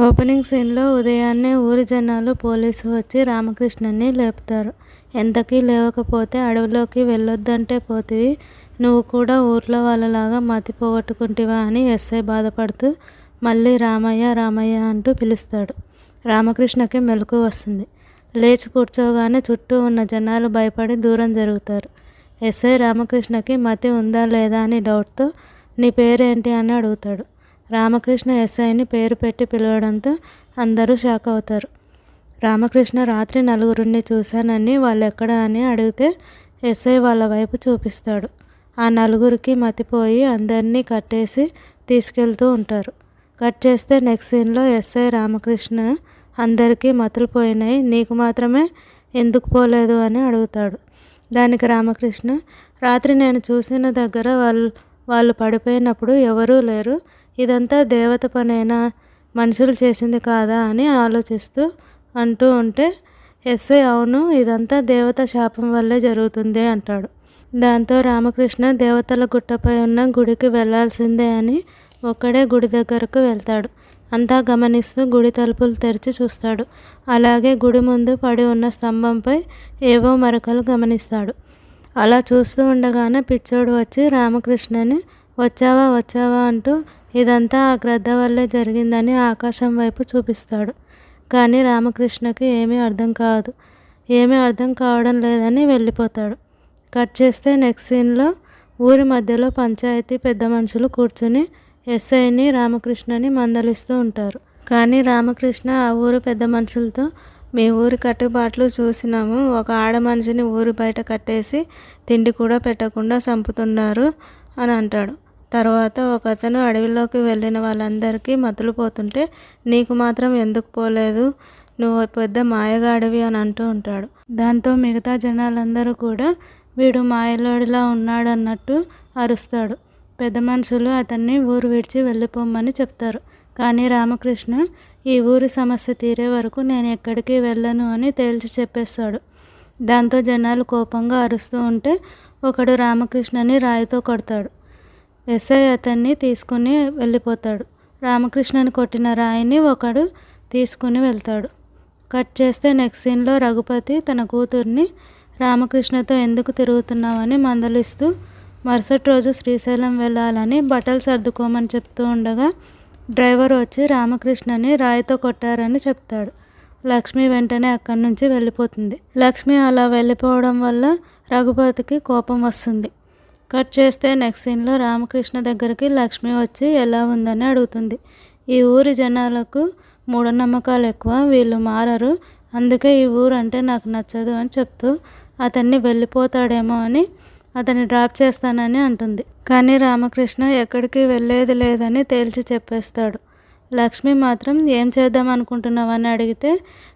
Opening సీన్లో ఉదయాన్నే ఊరి జనాలు పోలీసు వచ్చి రామకృష్ణని లేపుతారు. ఎంతకీ లేవకపోతే అడవిలోకి వెళ్ళొద్దంటే పోతివి. నువ్వు కూడా ఊర్లో వాళ్ళలాగా మతి పోగొట్టుకుంటివా అని ఎస్ఐ బాధపడుతూ మళ్ళీ రామయ్య రామయ్య అంటూ పిలుస్తాడు. రామకృష్ణకి మెలకు వస్తుంది. లేచి కూర్చోగానే చుట్టూ ఉన్న జనాలు భయపడి దూరం జరుగుతారు. ఎస్ఐ రామకృష్ణకి మతి ఉందా లేదా అని డౌట్తో నీ పేరేంటి? అని అడుగుతాడు. రామకృష్ణ ఎస్ఐని పేరు పెట్టి పిలవడంతో అందరూ షాక్ అవుతారు. రామకృష్ణ రాత్రి నలుగురిని చూశానని వాళ్ళు ఎక్కడ అని అడిగితే ఎస్ఐ వాళ్ళ వైపు చూపిస్తాడు. ఆ నలుగురికి మతిపోయి అందరినీ కట్టేసి తీసుకెళ్తూ ఉంటారు. కట్ చేస్తే నెక్స్ట్ సీన్లో ఎస్ఐ రామకృష్ణ అందరికీ మతులు పోయినాయి. నీకు మాత్రమే ఎందుకు పోలేదు అని అడుగుతాడు. దానికి రామకృష్ణ రాత్రి నేను చూసిన దగ్గర వాళ్ళు వాళ్ళు పడిపోయినప్పుడు ఎవరూ లేరు. ఇదంతా దేవత పనైనా మనుషులు చేసింది కాదా అని ఆలోచిస్తూ అంటూ ఉంటే ఎస్ఐ అవును ఇదంతా దేవత శాపం వల్లే జరుగుతుంది అంటాడు. దాంతో రామకృష్ణ దేవతల గుట్టపై ఉన్న గుడికి వెళ్ళాల్సిందే అని ఒక్కడే గుడి దగ్గరకు వెళ్తాడు. అంతా గమనిస్తూ గుడి తలుపులు తెరిచి చూస్తాడు. అలాగే గుడి ముందు పడి ఉన్న స్తంభంపై ఏవో మరకలు గమనిస్తాడు. అలా చూస్తూ ఉండగానే పిచ్చోడు వచ్చి రామకృష్ణని వచ్చావా వచ్చావా అంటూ ఇదంతా ఆ గ్రద్ద వల్లే జరిగిందని ఆకాశం వైపు చూపిస్తాడు. కానీ రామకృష్ణకి ఏమీ అర్థం కాదు. ఏమీ అర్థం కావడం లేదని వెళ్ళిపోతాడు. కట్ చేస్తే నెక్స్ట్ సీన్లో ఊరి మధ్యలో పంచాయతీ పెద్ద మనుషులు కూర్చుని ఎస్ఐని రామకృష్ణని మందలిస్తూ ఉంటారు. కానీ రామకృష్ణ ఆ ఊరు పెద్ద మనుషులతో మీ ఊరి కట్టుబాట్లు చూసినాము. ఒక ఆడ మనిషిని ఊరి బయట కట్టేసి తిండి కూడా పెట్టకుండా చంపుతున్నారు అని అంటాడు. తర్వాత ఒక అతను అడవిలోకి వెళ్ళిన వాళ్ళందరికీ మతులు పోతుంటే నీకు మాత్రం ఎందుకు పోలేదు? నువ్వు పెద్ద మాయగాడివి అని అంటూ ఉంటాడు. దాంతో మిగతా జనాలందరూ కూడా వీడు మాయలోడిలా ఉన్నాడు అన్నట్టు అరుస్తాడు. పెద్ద మనుషులు అతన్ని ఊరు విడిచి వెళ్ళిపోమని చెప్తారు. కానీ రామకృష్ణ ఈ ఊరి సమస్య తీరే వరకు నేను ఎక్కడికి వెళ్ళను అని తేల్చి చెప్పేస్తాడు. దాంతో జనాలు కోపంగా అరుస్తూ ఉంటే ఒకడు రామకృష్ణని రాయితో కొడతాడు. ఎస్ఐ అతన్ని తీసుకుని వెళ్ళిపోతాడు. రామకృష్ణని కొట్టిన రాయిని ఒకడు తీసుకుని వెళ్తాడు. కట్ చేస్తే నెక్స్ట్ సీన్లో రఘుపతి తన కూతుర్ని రామకృష్ణతో ఎందుకు తిరుగుతున్నామని మందలిస్తూ మరుసటి రోజు శ్రీశైలం వెళ్ళాలని బట్టలు సర్దుకోమని చెప్తూ ఉండగా డ్రైవర్ వచ్చి రామకృష్ణని రాయితో కొట్టారని చెప్తాడు. లక్ష్మి వెంటనే అక్కడి నుంచి వెళ్ళిపోతుంది. లక్ష్మి అలా వెళ్ళిపోవడం వల్ల రఘుపతికి కోపం వస్తుంది. కట్ చేస్తే నెక్స్ట్ సీన్లో రామకృష్ణ దగ్గరికి లక్ష్మి వచ్చి ఎలా ఉందని అడుగుతుంది. ఈ ఊరి జనాలకు మూఢనమ్మకాలు ఎక్కువ వీళ్ళు మారరు. అందుకే ఈ ఊరు అంటే నాకు నచ్చదు అని చెప్తూ అతన్ని వెళ్ళిపోతాడేమో అని అతన్ని డ్రాప్ చేస్తానని అంటుంది. కానీ రామకృష్ణ ఎక్కడికి వెళ్ళేది లేదని తేల్చి చెప్పేస్తాడు. లక్ష్మి మాత్రం ఏం చేద్దాం అనుకుంటున్నావని అడిగితే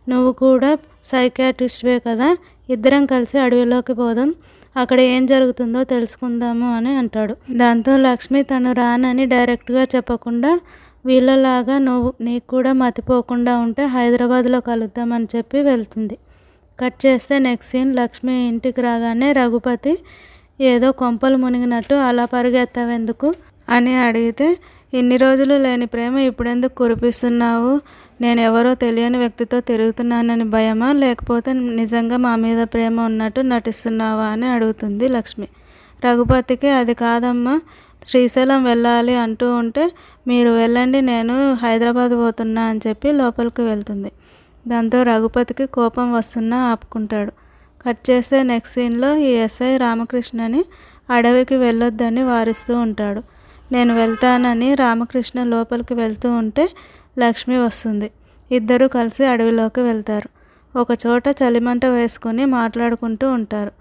నువ్వు కూడా సైకాట్రిస్ట్వే కదా ఇద్దరం కలిసి అడవిలోకి పోదాం అక్కడ ఏం జరుగుతుందో తెలుసుకుందాము అని అంటాడు. దాంతో లక్ష్మి తను రానని డైరెక్ట్గా చెప్పకుండా వీళ్ళలాగా నువ్వు నీకు కూడా మతిపోకుండా ఉంటే హైదరాబాద్లో కలుద్దామని చెప్పి వెళ్తుంది. కట్ చేస్తే నెక్స్ట్ సీన్ లక్ష్మి ఇంటికి రాగానే రఘుపతి ఏదో కొంపలు మునిగినట్టు అలా పరిగెత్తావెందుకు అని అడిగితే ఇన్ని రోజులు లేని ప్రేమ ఇప్పుడెందుకు కురిపిస్తున్నావు? నేను ఎవరో తెలియని వ్యక్తితో తిరుగుతున్నానని భయమా? లేకపోతే నిజంగా మా మీద ప్రేమ ఉన్నట్టు నటిస్తున్నావా? అని అడుగుతుంది లక్ష్మి. రఘుపతికి అది కాదమ్మా శ్రీశైలం వెళ్ళాలి అంటూ ఉంటే మీరు వెళ్ళండి నేను హైదరాబాద్ పోతున్నా అని చెప్పి లోపలికి వెళ్తుంది. దాంతో రఘుపతికి కోపం వస్తున్నా ఆపుకుంటాడు. కట్ చేసే నెక్స్ట్ సీన్లో ఈ ఎస్ఐ రామకృష్ణని అడవికి వెళ్ళొద్దని వారిస్తూ ఉంటాడు. నేను వెళ్తానని రామకృష్ణ లోపలికి వెళ్తూ ఉంటే లక్ష్మి వస్తుంది. ఇద్దరు కలిసి అడవిలోకి వెళ్తారు. ఒక చోట చలిమంట వేసుకుని మాట్లాడుకుంటూ ఉంటారు.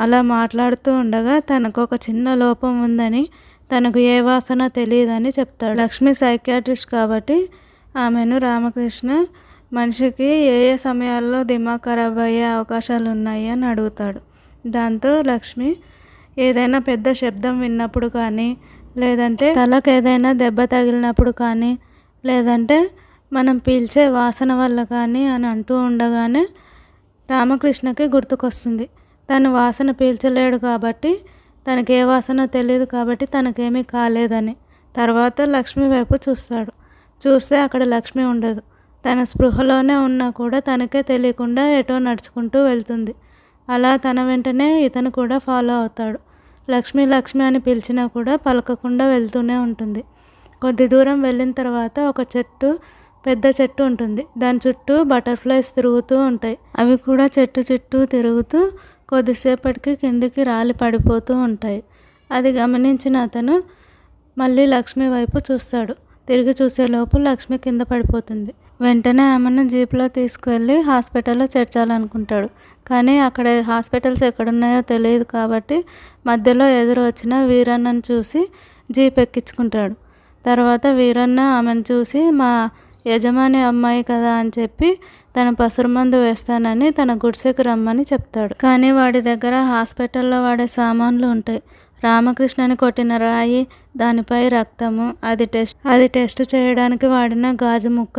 అలా మాట్లాడుతూ ఉండగా తనకు ఒక చిన్న లోపం ఉందని తనకు ఏ వాసన తెలియదని చెప్తాడు. లక్ష్మి సైకాట్రిస్ట్ కాబట్టి ఆమెను రామకృష్ణ మనిషికి ఏ ఏ సమయాల్లో దిమాగ్ ఖరాబ్ అయ్యే అవకాశాలు ఉన్నాయి అని అడుగుతాడు. దాంతో లక్ష్మి ఏదైనా పెద్ద శబ్దం విన్నప్పుడు కానీ లేదంటే తలకు ఏదైనా దెబ్బ తగిలినప్పుడు కానీ లేదంటే మనం పీల్చే వాసన వల్ల కానీ అని అంటూ ఉండగానే రామకృష్ణకి గుర్తుకొస్తుంది. తను వాసన పీల్చలేడు కాబట్టి తనకి ఏ వాసన తెలియదు కాబట్టి తనకేమీ కాలేదని. తర్వాత లక్ష్మి వైపు చూస్తాడు. చూస్తే అక్కడ లక్ష్మి ఉండదు. తన స్పృహలోనే ఉన్నా కూడా తనకే తెలియకుండా ఎటో నడుచుకుంటూ వెళ్తుంది. అలా తన వెంటనే ఇతను కూడా ఫాలో అవుతాడు. లక్ష్మి లక్ష్మి అని పిలిచినా కూడా పలకకుండా వెళ్తూనే ఉంటుంది. కొద్ది దూరం వెళ్ళిన తర్వాత ఒక చెట్టు పెద్ద చెట్టు ఉంటుంది. దాని చుట్టూ బటర్ఫ్లైస్ తిరుగుతూ ఉంటాయి. అవి కూడా చెట్టు చుట్టూ తిరుగుతూ కొద్దిసేపటికి కిందికి రాలి పడిపోతూ ఉంటాయి. అది గమనించిన అతను మళ్ళీ లక్ష్మి వైపు చూస్తాడు. తిరిగి చూసేలోపు లక్ష్మి కింద పడిపోతుంది. వెంటనే ఆమెను జీప్లో తీసుకువెళ్ళి హాస్పిటల్లో చేర్చాలనుకుంటాడు. కానీ అక్కడ హాస్పిటల్స్ ఎక్కడున్నాయో తెలియదు కాబట్టి మధ్యలో ఎదురు వచ్చిన వీరన్నను చూసి జీప్ ఎక్కించుకుంటాడు తర్వాత వీరన్న ఆమెను చూసి మా యజమాని అమ్మాయి కదా అని చెప్పి తన పసురుమందు వేస్తానని తన గుడిసెకు రమ్మని చెప్తాడు. కానీ వాడి దగ్గర హాస్పిటల్లో వాడే సామాన్లు ఉంటాయి. రామకృష్ణని కొట్టిన రాయి దానిపై రక్తము అది టెస్ట్ అది టెస్ట్ చేయడానికి వాడిన గాజు ముక్క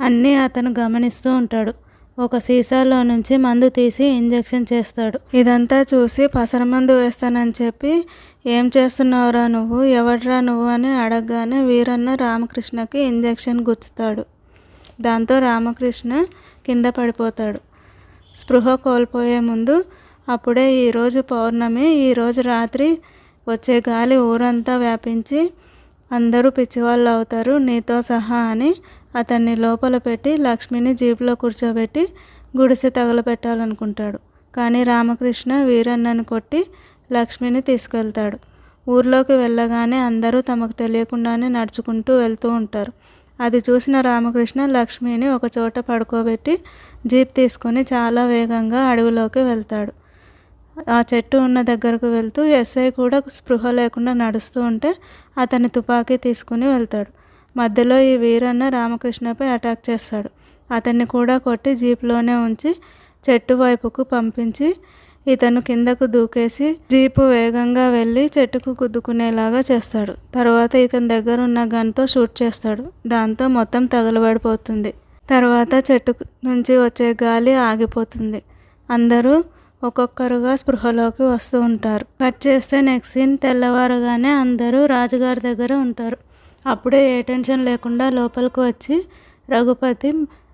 అన్నీ అతను గమనిస్తూ ఉంటాడు. ఒక సీసాలో నుంచి మందు తీసి ఇంజెక్షన్ చేస్తాడు. ఇదంతా చూసి పసరమందు వేస్తానని చెప్పి ఏం చేస్తున్నావురా నువ్వు? ఎవడ్రా నువ్వు? అని అడగగానే వీరన్న రామకృష్ణకి ఇంజెక్షన్ గుచ్చుతాడు. దాంతో రామకృష్ణ కింద పడిపోతాడు. స్పృహ కోల్పోయే ముందు అప్పుడే ఈరోజు పౌర్ణమి ఈరోజు రాత్రి వచ్చే గాలి ఊరంతా వ్యాపించి అందరూ పిచ్చివాళ్ళు అవుతారు నీతో సహా అని అతన్ని లోపల పెట్టి లక్ష్మిని జీపులో కూర్చోబెట్టి గుడిసె తగలపెట్టాలనుకుంటాడు కానీ రామకృష్ణ వీరన్నను కొట్టి లక్ష్మిని తీసుకెళ్తాడు. ఊర్లోకి వెళ్ళగానే అందరూ తమకు తెలియకుండానే నడుచుకుంటూ వెళ్తూ ఉంటారు. అది చూసిన రామకృష్ణ లక్ష్మిని ఒక చోట పడుకోబెట్టి జీప్ తీసుకొని చాలా వేగంగా అడవిలోకి వెళ్తాడు. ఆ చెట్టు ఉన్న దగ్గరకు వెళ్తూ ఎస్ఐ కూడా స్పృహ లేకుండా నడుస్తూ ఉంటే అతని తుపాకీ తీసుకుని వెళ్తాడు. మధ్యలో ఈ వీరన్న రామకృష్ణపై అటాక్ చేస్తాడు. అతన్ని కూడా కొట్టి జీప్లోనే ఉంచి చెట్టు వైపుకు పంపించి ఇతను కిందకు దూకేసి జీపు వేగంగా వెళ్ళి చెట్టుకు కుద్దుకునేలాగా చేస్తాడు. తర్వాత ఇతని దగ్గర ఉన్న గన్తో షూట్ చేస్తాడు. దాంతో మొత్తం తగలబడిపోతుంది. తర్వాత చెట్టు నుంచి వచ్చే గాలి ఆగిపోతుంది. అందరూ ఒక్కొక్కరుగా స్పృహలోకి వస్తూ ఉంటారు. కట్ చేస్తే నెక్స్ట్ సీన్ తెల్లవారుగానే అందరూ రాజుగారి దగ్గర ఉంటారు. అప్పుడే ఏ టెన్షన్ లేకుండా లోపలికి వచ్చి రఘుపతి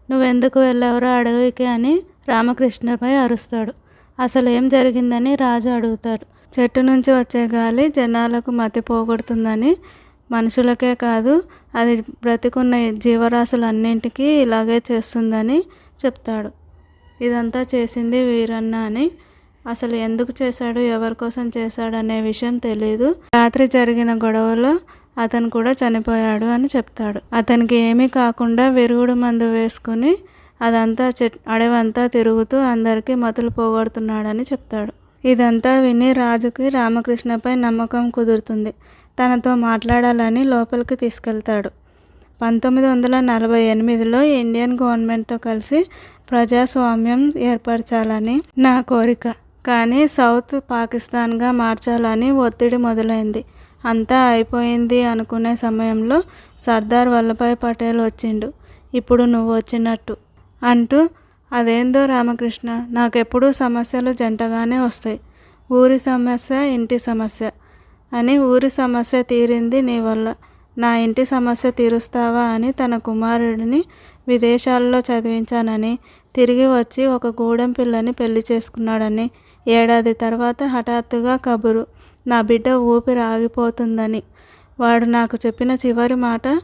నువ్వెందుకు వెళ్ళావురా అడవికి అని రామకృష్ణపై అరుస్తాడు. అసలు ఏం జరిగిందని రాజు అడుగుతాడు. చెట్టు నుంచి వచ్చే గాలి జనాలకు మతి పోగొడుతుందని మనుషులకే కాదు అది బ్రతికున్న జీవరాశులన్నింటికీ ఇలాగే చేస్తుందని చెప్తాడు. ఇదంతా చేసింది వీరన్న అని అసలు ఎందుకు చేశాడు ఎవరి కోసం చేశాడు అనే విషయం తెలియదు రాత్రి జరిగిన గొడవలో అతను కూడా చనిపోయాడు అని చెప్తాడు. అతనికి ఏమీ కాకుండా విరుగుడు మందు వేసుకుని అదంతా చెట్ అడవంతా తిరుగుతూ అందరికీ మతులు పోగొడుతున్నాడని చెప్తాడు. ఇదంతా విని రాజుకి రామకృష్ణపై నమ్మకం కుదురుతుంది. తనతో మాట్లాడాలని లోపలికి తీసుకెళ్తాడు. పంతొమ్మిది వందల నలభై ఎనిమిదిలో ఇండియన్ గవర్నమెంట్తో కలిసి ప్రజాస్వామ్యం ఏర్పరచాలని నా కోరిక. కానీ సౌత్ పాకిస్తాన్గా మార్చాలని ఒత్తిడి మొదలైంది. అంతా అయిపోయింది అనుకునే సమయంలో సర్దార్ వల్లభాయ్ పటేల్ వచ్చిండు. ఇప్పుడు నువ్వు వచ్చినట్టు అంటూ అదేందో రామకృష్ణ నాకెప్పుడూ సమస్యలు జంటగానే వస్తాయి. ఊరి సమస్య ఇంటి సమస్య అని ఊరి సమస్య తీరింది నీ వల్ల. నా ఇంటి సమస్య తీరుస్తావా అని తన కుమారుడిని విదేశాల్లో చదివించానని తిరిగి వచ్చి ఒక గూడెం పిల్లని పెళ్ళి చేసుకున్నాడని ఏడాది తర్వాత హఠాత్తుగా కబురు. నా బిడ్డ ఊపిరి ఆగిపోతుందని. వాడు నాకు చెప్పిన చివరి మాట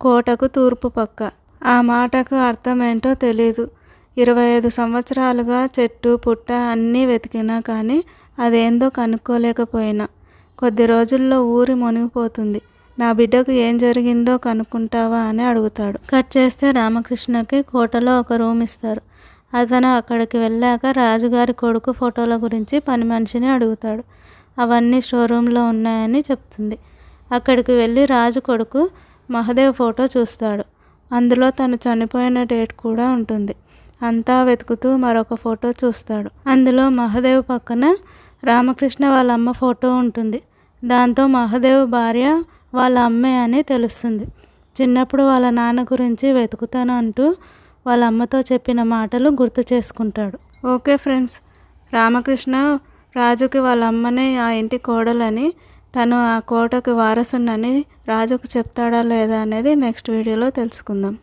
కోటకు తూర్పు పక్క. ఆ మాటకు అర్థమేంటో తెలీదు. ఇరవై ఐదు సంవత్సరాలుగా చెట్టు పుట్ట అన్నీ వెతికినా కానీ అదేందో కనుక్కోలేకపోయినా. కొద్ది రోజుల్లో ఊరి మునిగిపోతుంది. నా బిడ్డకు ఏం జరిగిందో కనుక్కుంటావా అని అడుగుతాడు. కట్ చేస్తే రామకృష్ణకి కోటలో ఒక రూమ్ ఇస్తారు. అతను అక్కడికి వెళ్ళాక రాజుగారి కొడుకు ఫోటోల గురించి పని మనిషిని అడుగుతాడు. అవన్నీ షోరూంలో ఉన్నాయని చెప్తుంది. అక్కడికి వెళ్ళి రాజు కొడుకు మహదేవ్ ఫోటో చూస్తాడు. అందులో తను చనిపోయిన డేట్ కూడా ఉంటుంది. అంతా వెతుకుతూ మరొక ఫోటో చూస్తాడు. అందులో మహదేవ్ పక్కన రామకృష్ణ వాళ్ళ అమ్మ ఫోటో ఉంటుంది. దాంతో మహదేవ్ భార్య వాళ్ళ అమ్మే అని తెలుస్తుంది. చిన్నప్పుడు వాళ్ళ నాన్న గురించి వెతుకుతాను అంటూ వాళ్ళ అమ్మతో చెప్పిన మాటలు గుర్తు చేసుకుంటాడు. ఓకే ఫ్రెండ్స్ రామకృష్ణ రాజుకి వాళ్ళ అమ్మనే ఆ ఇంటి కోడలని తను ఆ కోటకు వారసునని రాజుకు చెప్తాడా లేదా అనేది నెక్స్ట్ వీడియోలో తెలుసుకుందాం.